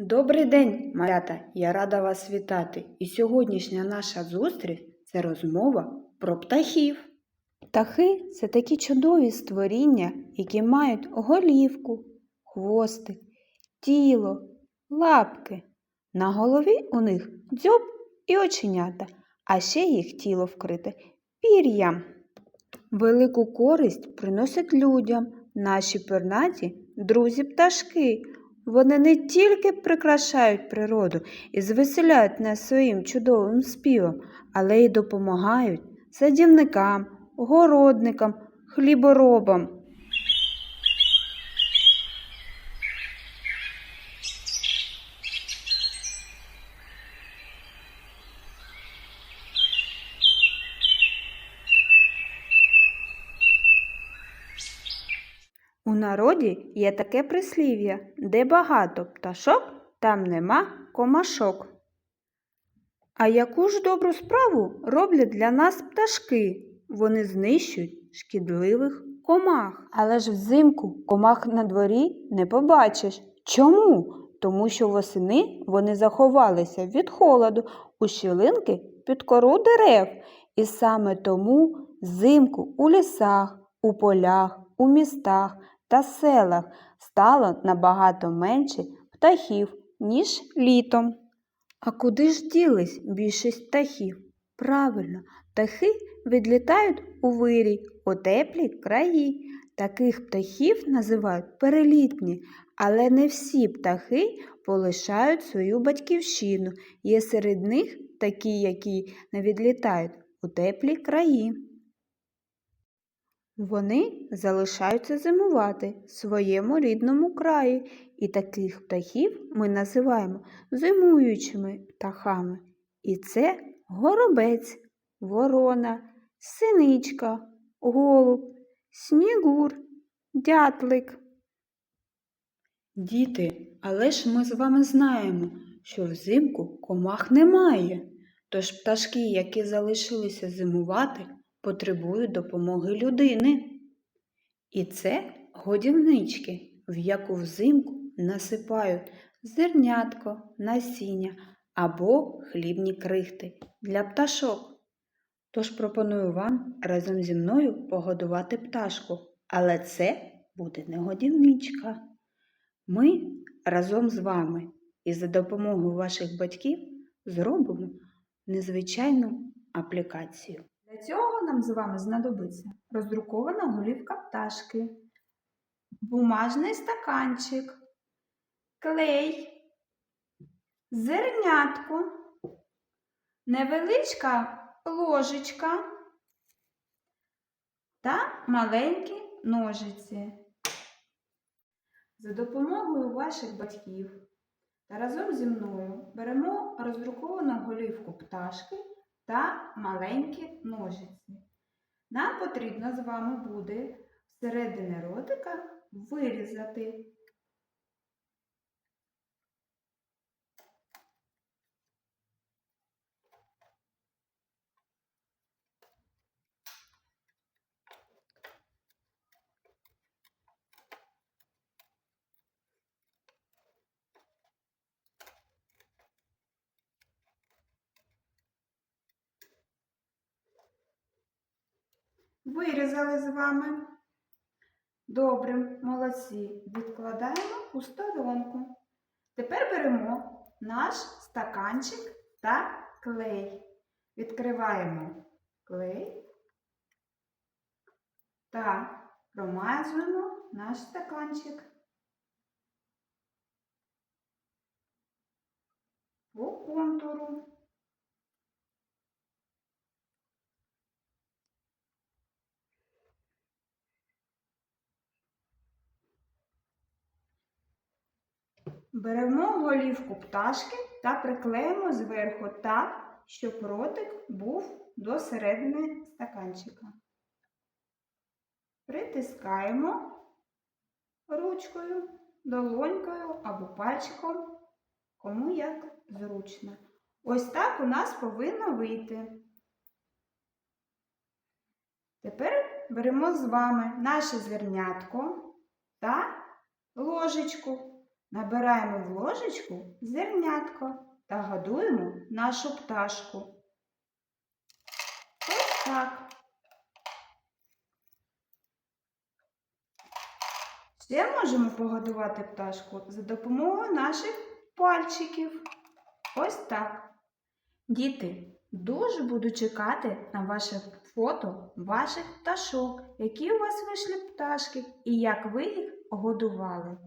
Добрий день, малята! Я рада вас вітати. І сьогоднішня наша зустріч це розмова про птахів. Птахи це такі чудові створіння, які мають голівку, хвостик, тіло, лапки. На голові у них дзьоб і оченята, а ще їх тіло вкрите пір'ям. Велику користь приносять людям наші пернаті друзі пташки. Вони не тільки прикрашають природу і звеселяють нас своїм чудовим співом, але й допомагають садівникам, городникам, хліборобам. У народі є таке прислів'я, де багато пташок, там нема комашок. А яку ж добру справу роблять для нас пташки? Вони знищують шкідливих комах. Але ж взимку комах на дворі не побачиш. Чому? Тому що восени вони заховалися від холоду у щілинки під кору дерев. І саме тому взимку у лісах, у полях, у містах та селах стало набагато менше птахів, ніж літом. А куди ж ділись більшість птахів? Правильно, птахи відлітають у вирій, у теплі краї. Таких птахів називають перелітні, але не всі птахи полишають свою батьківщину. Є серед них такі, які не відлітають у теплі краї. Вони залишаються зимувати в своєму рідному краї, і таких птахів ми називаємо зимуючими птахами. І це горобець, ворона, синичка, голуб, снігур, дятлик. Діти, але ж ми з вами знаємо, що взимку комах немає. Тож пташки, які залишилися зимувати, потребують допомоги людини. І це годівнички, в яку взимку насипають зернятко, насіння або хлібні крихти для пташок. Тож пропоную вам разом зі мною погодувати пташку, але це буде не годівничка. Ми разом з вами і за допомогою ваших батьків зробимо незвичайну аплікацію. Для цього нам з вами знадобиться роздрукована голівка пташки, бумажний стаканчик, клей, зернятко, невеличка ложечка та маленькі ножиці. За допомогою ваших батьків та разом зі мною беремо роздруковану голівку пташки та маленькі ножиці. Нам потрібно з вами буде всередині ротика вирізати Вирізали з вами. Добре, молодці. Відкладаємо у сторонку. Тепер беремо наш стаканчик та клей. Відкриваємо клей та промазуємо наш стаканчик. По контуру. Беремо голівку пташки та приклеїмо зверху так, щоб ротик був до середини стаканчика. Притискаємо ручкою, долонькою або пальчиком, кому як зручно. Ось так у нас повинно вийти. Тепер беремо з вами наше зернятко та ложечку. Набираємо в ложечку зернятко та годуємо нашу пташку. Ось так. Ще можемо погодувати пташку за допомогою наших пальчиків. Ось так. Діти, дуже буду чекати на ваше фото ваших пташок, які у вас вийшли пташки і як ви їх годували.